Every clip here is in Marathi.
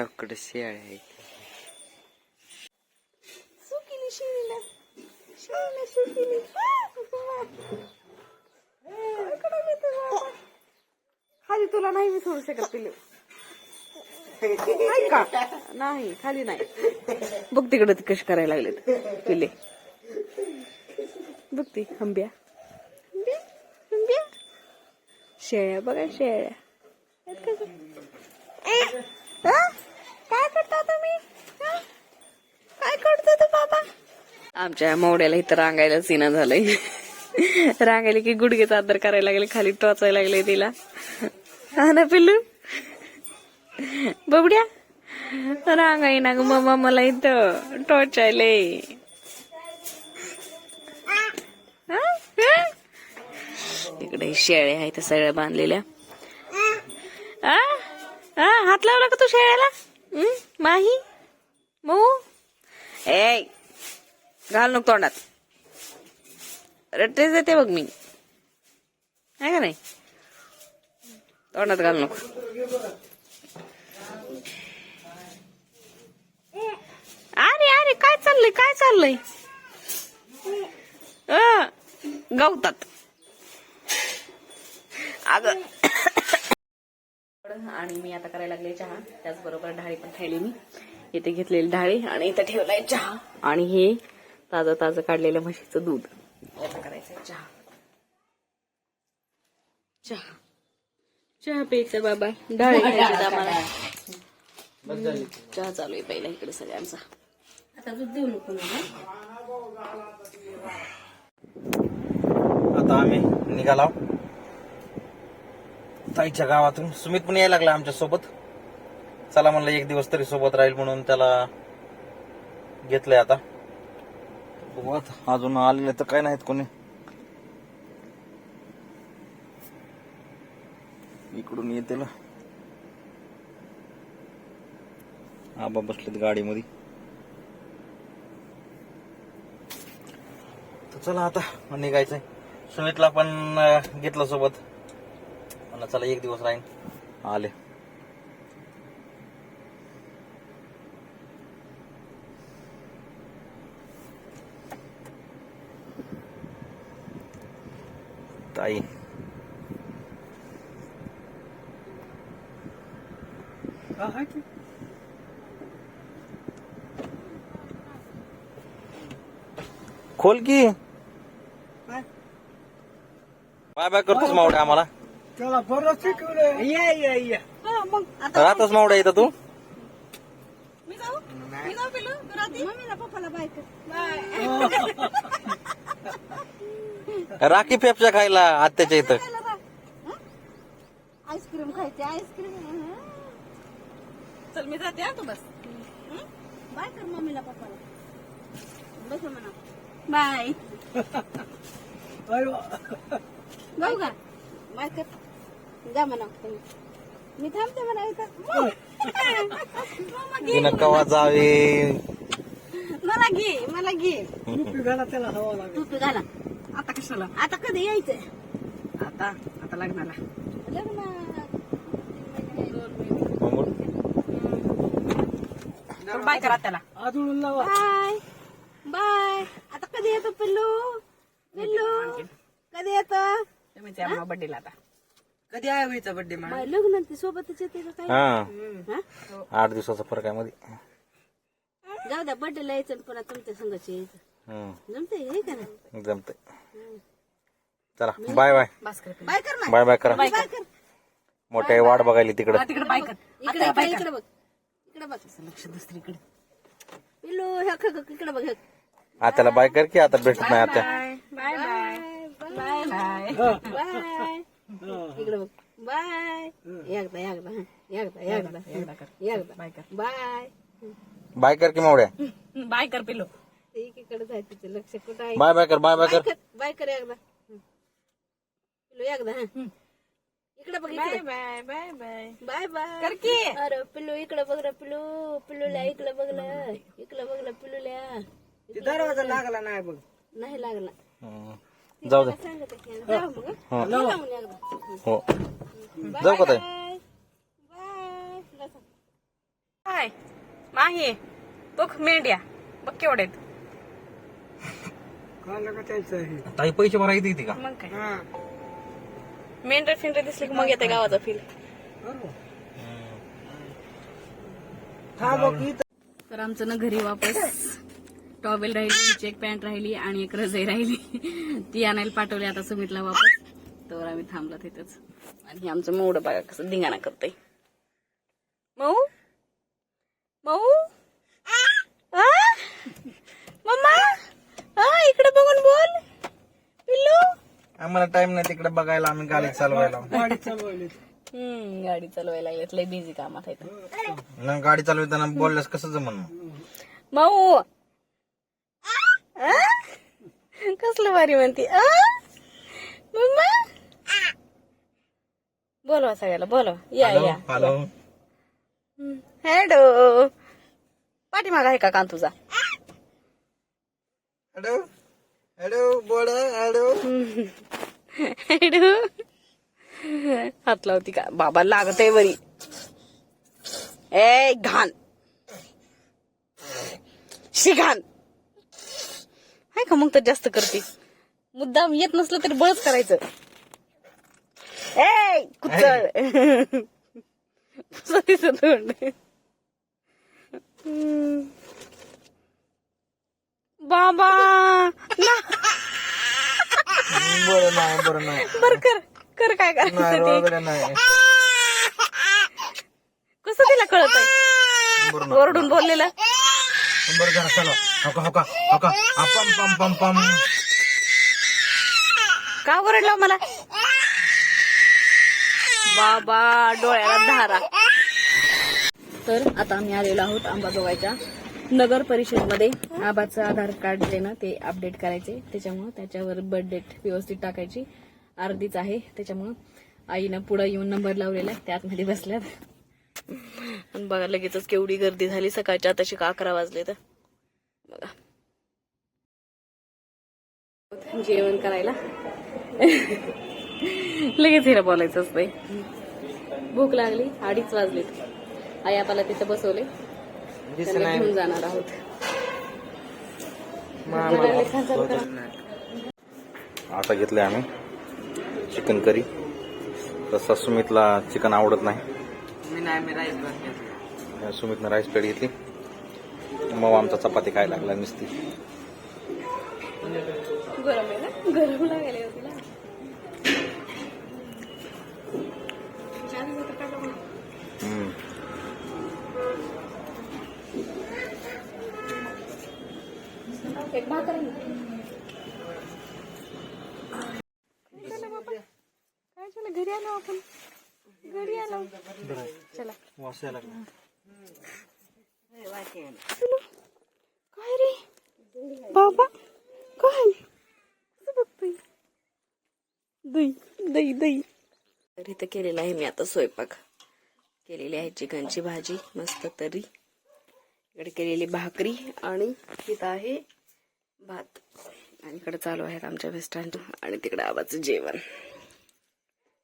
ये शेळ आहे खाली तुला नाही मी सोडू शकत पिल्लू. नाही का? नाही खाली नाही. बघ तिकडे ती कशी करायला लागलेत पिल्ले. बघ ती हंब्या. हंब्या? हंब्या? शेळ्या बघा शेळ्या आहेत का गं? हा? काय करता तुम्ही हा? काय करतो तू बाबा आमच्या मोड्याला इथं रांगायला सीना झालंय. रांगायला की गुडघेचा आदर करायला लागले खाली टोचायला लागले तिला. हा ना पिल्लू? बबड्या? रांगाई ना ग मम्मा मला इथं टोचायले. इकडे शेळ्या आहेत सगळ्या बांधलेल्या. आ? हात लावला का तू शेळ्याला? माही? मऊ? ए! घाल नको तोंडात. रट्टेच देते बघ मी. आहे का नाही? तोंडात घाल नको. अरे अरे काय चाललंय काय चाललंय? गवतात. अग. आणि मी आता करायला लागले चहा. त्याचबरोबर ढाळी पण खायली मी. इथे घेतलेली ढाळी आणि इथं ठेवलाय चहा. आणि हे ताजं ताजं काढलेलं म्हशीचं दूध. आता करायचंय चहा. चहा. चहा प्यायचं बाबा. आम्हाला. हम्म, चहा चालू आहे पहिला इकडे सगळ्यांचा आता दूध देऊ नको आता आम्ही निघालो. ताईच्या गावातून. सुमित पण यायला लागला आमच्यासोबत. चला म्हणलं एक दिवस तरी सोबत राहील म्हणून त्याला घेतलंय आता. बघू आता अजून आलेले तर काय नाहीत कोणी. इकडून येते आबा बसलेत गाडीमध्ये. तर चला आता निघायचंय. सुमितला पण घेतलं सोबत. म्हणलं चला एक दिवस राहीन. आले. ताई खोल की. बाय बाय करतोस मावड्या आम्हाला. त्याला बरं शिकवलं ये ये ये. राहतोस मावड्या इथं तू? मी जाऊ? मी जाऊ पिलू मम्मीला पप्पाला बाय. राखी फेपच्या खायला आत्याच्या इथं. आईस्क्रीम खायची आईस्क्रीम. चल मी जाते हा तू बस. बाय कर मम्मीला पप्पाला. बस म्हणा. बाय. जाऊ का? बाय कर. जा म्हणा तुम्ही. मी थांबते म्हणा इथं. तिनं कवा जावे? मला घे मला घे. घाला त्याला हवा लागेल. टोपी घाला. आता कशाला? आता कधी यायचंय आता आता लग्नाला. लग्न बाय करा त्याला. अजून लावा. बाय बाय आता कधी येतो पिल्लू? पिल्लू कधी येतो? बर्थडेला आता. कधी आहे होईचा बर्थडे लग्न ती सोबतच येते का काय? हा. हा? आठ दिवसाचा फरक आहे मध्ये. जाऊ द्या बर्थडेला यायचं आणि पुन्हा तुमच्या संघाची यायचं. हम्म, जमते हे का नाही? जमतंय. चला बाय बाय बाय कर बाय बाय करा. बाय कर. मोठ्या वाट बघायली तिकडं. तिकडे बाय कर. इकडे इकडे इकडे बघ. इकडे बघ. लक्ष दुसरीकडे. पिल्लू हे ख- ख- इकडे बघ हे. आत्याला बाय कर की आता भेटत नाही आत्या? Bye bye bye bye bye इकडे बघ. बाय एकदा एकदा हं. एकदा एकदा एकदा. कर. एकदा. बाय कर. बाय बाय कर की मावड्या बाय कर पिलो एकीकडे जाय तिचं लक्ष कुठं आहे? बाय बाय कर बाय बाय कर. कर बाय कर एकदा. हं. पिलो एकदा हं. इकडे बघ bye bye bye bye. Bye bye. कर की. अरे पिल्लू इकडे बघ रे पिल्लू. पिल्लूला इकडे बघलं इकडे बघलं पिल्लूल्या. ते दरवाजा लागला नाही बघ. नाही लागला. हं. जाऊ दे. सांगत आहे. जा मग, एकदा. हो. जाऊ का ताई बाय बाय बसा. काय माही बघ मेंढ्या. बघ केवढे आहेत. कळलं का त्यांचं हे ताई पैसे भरायला येते का? मग काय? हा. मेंढ्या फिंड्या दिसले की मग येते गावाचा फील तर आमचं ना घरी वापस टॉवेल राहिली चेक पॅन्ट राहिली आणि एक रजाई राहिली. ती आणायला पाठवली आता सुमितला वापस. तर आम्ही थांबलो तिथंच. आणि आमचं मोडं बघा कसं धिंगाणा करतंय. मऊ? मऊ? आ? मम्मा आ, इकडे बघून बोल. पिल्लू? आम्हाला टाइम नाही तिकडे बघायला आम्ही गाडी चालवायला. गाडी चालवली हम्म गाडी चालवायला लागलेत लय बिझी कामात आहेत. ना गाडी चालवताना बोलल्यास कसं जमन? माऊ? आ? कसलं भारी म्हणती. आ? मम्मा बोलवा सगळ्याला बोलवा. या या. हॅलो. पाठीमाग आहे का कान तुझा? हॅलो. हॅलो बोडा हॅलो. हॅलो. हात लावती का? बाबा लागत आहे बरी ए घाण. शिघाण. आहे का मग तर जास्त करते? मुद्दाम येत नसलं तरी बळच करायचं. ए तोंड हम्म. बाबा. ना. बरं नाही बरं नाही बर कर कर काय नाही करायचं ते. वगैरे नाही. कसं तिला कळत बरं ओरडून बोललेलं. बरं जरा चला. हका हका हका पम पम पम पम. का ओरडला मला? बाबा डोळ्याला धारा. तर आता आम्ही आलेलो आहोत अंबाजोगाईच्या नगर परिषदमध्ये. आबाचं आधार कार्ड जे ना ते अपडेट करायचे. त्याच्यामुळं त्याच्यावर बर्थ डेट व्यवस्थित टाकायची. अर्धीच आहे. त्याच्यामुळं आईनं पुढं येऊन नंबर लावलेला आहे. त्यात बसल्यात. आणि बघा लगेचच केवढी गर्दी झाली. सकाळच्या आताशी का अकरा वाजले तर. बघा. जेवण करायला. लगेच हिला बोलायचं नाही. भूक लागली. अडीच वाजलेत. आई आपल्याला तिथं बसवले. त्यांना घेऊन जाणार आहोत. आता घेतले आम्ही. Chicken curry. तसा सुमितला चिकन आवडत नाही. मी नाही मी राईस भात घेतला. सुमितनं राईस प्लेट घेतली. मग आमचा चपाती काय लागला नुसती. गरम आहे ना? गरम लागायला एक भाकर काय झालं घरी आलो आपण घरी आलो चला वाचायला काय रे बाबा काय कसं बघतोय दही दही दही तर इथं केलेला आहे मी आता स्वयंपाक. केलेली आहे चिकनची भाजी मस्त तरी. इकडे केलेली भाकरी आणि तिथं आहे भात. आणि इकडे चालू आहेत आमच्या मिस्टरांचं आणि तिकडे आबाचं जेवण.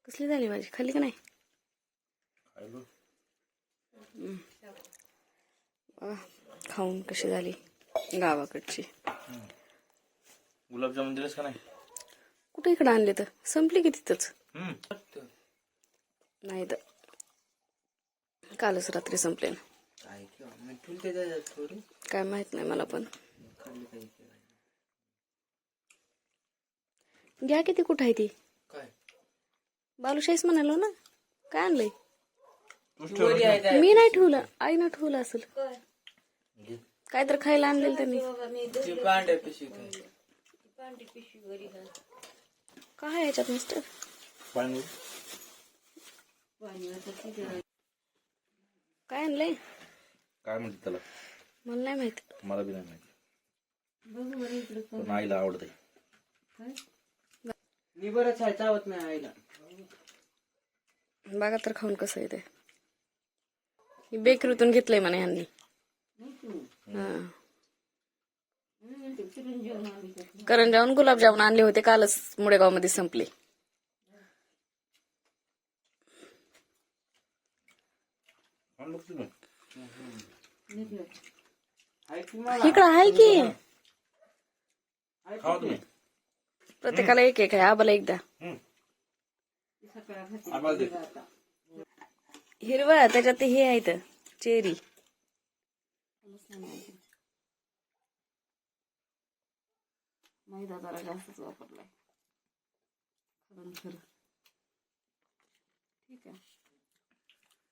कसली झाली भाजी? खाल्ली का नाही? खाऊन कशी झाली? गावाकडची. गुलाबजामुन दिलेस का नाही? कुठे इकडे आणले तर? संपली की तिथंच. नाही तर. कालच रात्री संपले ना. थोडी. काय माहीत नाही मला पण. घ्या किती कुठं आहे ती? काय? बालुशाहीच म्हणालो ना. काय आणलंय? वरी आहे त्या- मी नाही ठेवलं. आईनं ठेवलं असेल. काय? तर खायला आणलेलं त्यांनी. ती पांढऱ्या पिशवीत आहे. काय आहे याच्यात मिस्टर पाणी. काय आणलंय? काय म्हणते त्याला? मला नाही माहीत. मला बी नाही माहिती. पण आईला आवडतंय. मी बरंच आहे चावत नाही आईला. बघा तर खाऊन कसं आहे ते. हे बेकरीतून घेतलंय म्हणे ह्यांनी. करंजावून गुलाबजामुन आणले होते कालच मुळेगावमध्ये संपले इकडं आहे की. प्रत्येकाला एक एक आहे. आबाला एकदा. आम्हाला हिरवा त्याच्यात ते हे आहेत चेरी. मैदा जरा जास्तच वापरलाय. ठीक आहे.